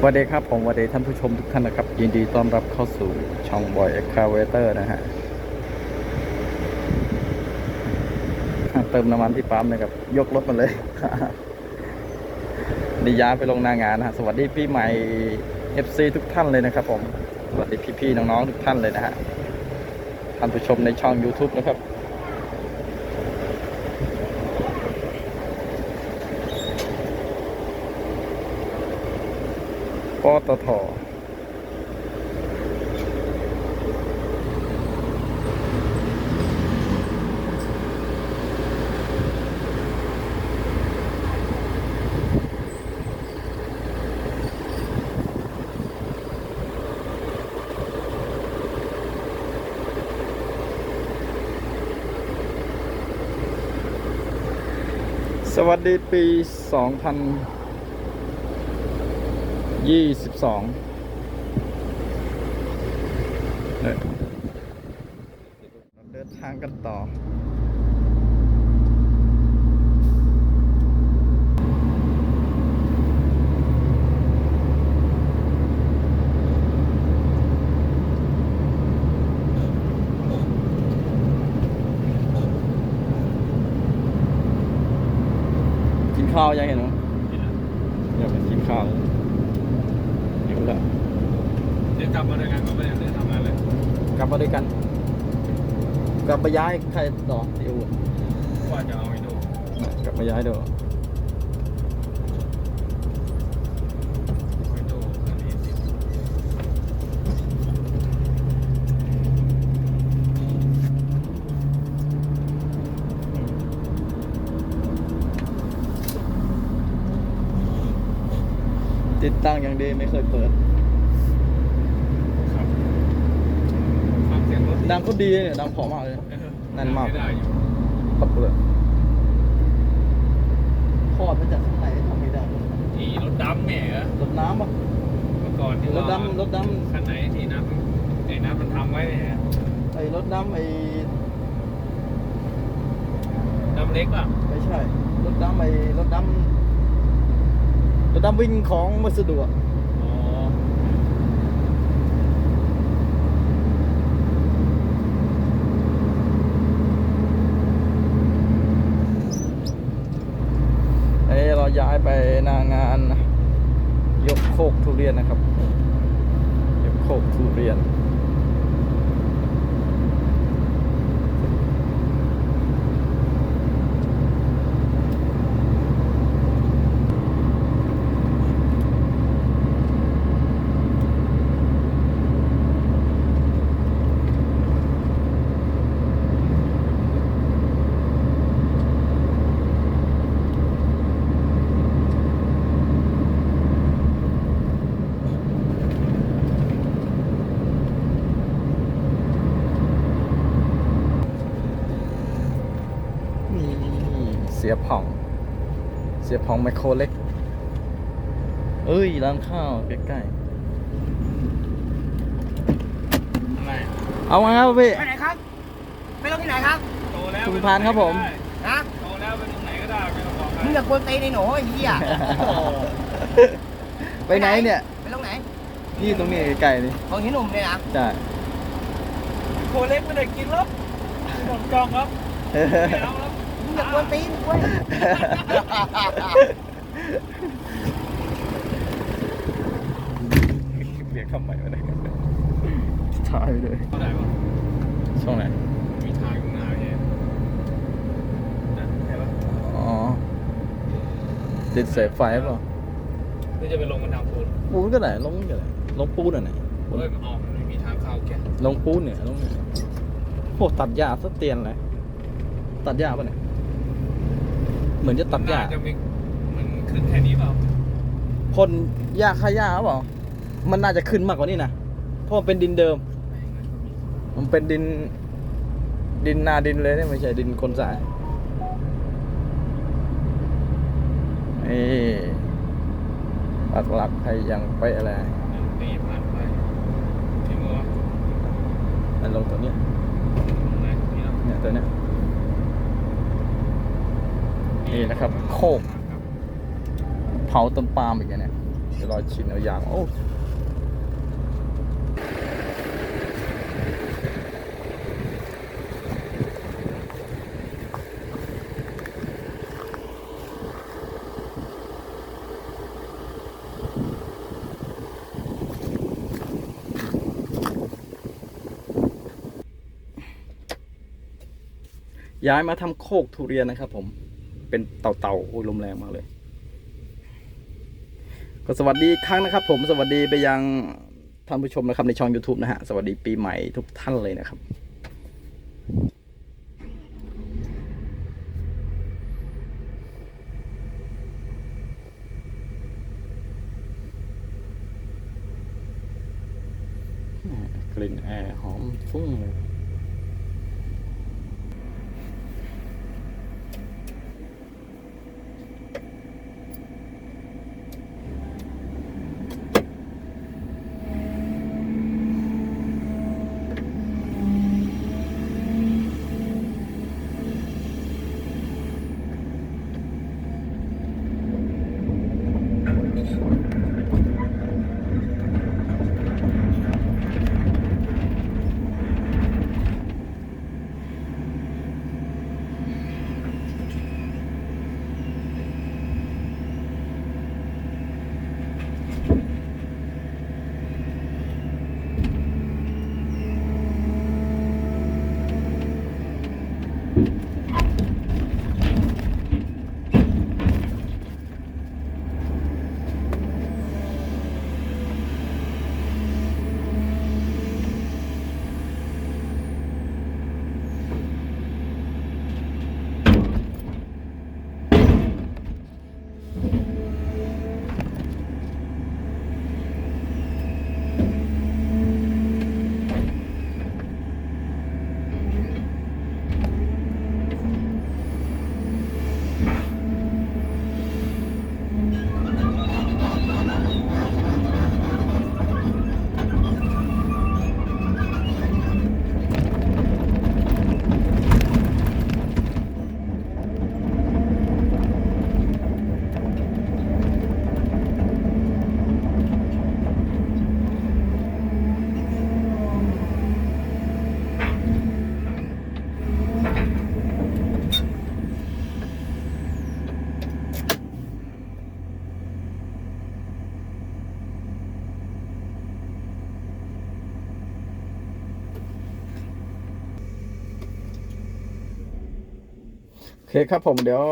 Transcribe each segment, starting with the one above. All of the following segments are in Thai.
สวัสดีครับผมสวัสดีท่านผู้ชมทุกท่านนะครับ ยินดีต้อนรับเข้าสู่ช่องบอยเอ็กคาเวเตอร์นะฮะเติมน้ำมันที่ปั๊มนะครับ ยกรถมาเลยนี่ย้ายไปลงหนางานนะฮะสวัสดีพี่ใหม่ FC ทุกท่านเลยนะครับ ผมสวัสดีพี่ๆน้องๆทุกท่านเลยนะฮะท่านผู้ชมในช่อง YouTube นะครับ ตทสวัสดีปี 2022เอ้ยเดินทางกันต่อกินข้าวยังเห็นไหมอยากไปกินข้าว เลยหิวแล้วเดี๋ยวกลับมาด้วยกันก็ไม่ได้ทำงานเลยกลับมาด้วยกัน กลับมาย้ายใครต่อที่อู่ว่าจะเอาไอ้ดูกลับมาย้ายเดี๋ยว ไอ้ดูอันนี้สิ ติดตั้งอย่างดีไม่เคยเปิด ครับฟังเสียงรถดังก็ดีเนี่ยดังพอมากเลยเออนั่นมากได้อยู่ปับเลยพอดมาจากข้างในทำไม่ได้อีรถดำแหม่เหรอรถน้ำปะเมื่อก่อนที่รว่าถดำรถดคันไหนที่น้ำไอ้น้ำมันทำไว้เนี่ยำไอ้รถดำไอ้ดำเล็กป่ะไม่ใช่ รถดำไอ้รถดำ รถดำวิ่งของวัสดุอะอ๋อเอ้ยเราย้ายไปหนางาน ยกโคกทุเรียนนะครับ ยกโคกทุเรียนเสียผ่อง เสียผ่องไมโครเล็ก เอ้ย ร้านข้าวใกล้อะไรๆเอามาครับพี่ไปไหนครับ ไปลงที่ไหนครับโตแล้วคุณพานครับผมนะโตแล้วไปตรงไหนก็ได้ไม่ต้องบอกใครมึงอย่ากวนตีนไอ้หนูไอ้เหี้ยโอ้โหไปไหนเนี่ย ไปลงไหน นี่ตรงนี้ใกล้ๆนี่ของที่หนุ่มเนี่ยนะใช่โคเล็กไม่ได้กินแล้วผมจองครับไม่เอาแล้วมึง อย่ากวนตีนเว้ยเรียกคำใหม่มาได้ถ่ายไปเลยเท่าไหร่วะช่องไหนมีทางข้างหน้าเนี่ยนะใช่ปะอ๋อติดสายไฟเปล่านี่จะไปลงมันทำปูนปูนก็ไหนลงก็ไหนลงปูนอะไหนเฮ้ยมันออกมันไม่มีทางเข้าแกลงปูนเนี่ยลงเนี่ยโอ้ตัดหญ้าสะเตียนเลยตัดหญ้าปะเนี่ย เหมือนจะตัดหญ้าจะมีมันขึ้นแค่นี้เปล่าพ่นหญ้าค่าหญ้าเปล่ามันน่าจะขึ้นมากกว่านี้นะเพราะมันเป็นดินเดิม มันเป็นดิน ดินนาดินเลยเนี่ยไม่ใช่ดินคนสายนี่ปักหลักให้ยังไปอะไรตีผ่านไปที่มือวะอันลงตัวเนี้ยตรงไหนนี่เนาะเนี่ยตัวเนี้ย นี่นะครับ โคกเผาต้นปาล์มอีกแล้วเนี่ยเดี๋ยวรอชิมเอาอย่างโอ้ย้ายมาทำโคกทุเรียนนะครับผม เป็นเต่าเต่าโอ้ลมแรงมากเลย ก็สวัสดีครั้งนะครับ ผมสวัสดีไปยังท่านผู้ชมนะครับในช่อง YouTube นะฮะ สวัสดีปีใหม่ทุกท่านเลยนะครับ กลิ่นแอร์หอมฟุ้งเลย เคครับผมเดี๋ยว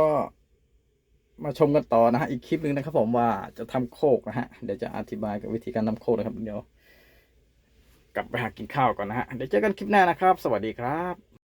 มาชมกันต่อนะฮะอีกคลิปหนึ่งนะครับ ผมว่าจะทำโคกนะฮะเดี๋ยวจะอธิบายกับวิธีการทำโคกนะครับเดี๋ยว กลับไปหากินข้าวก่อนนะฮะเดี๋ยวเจอกันคลิปหน้านะครับ สวัสดีครับ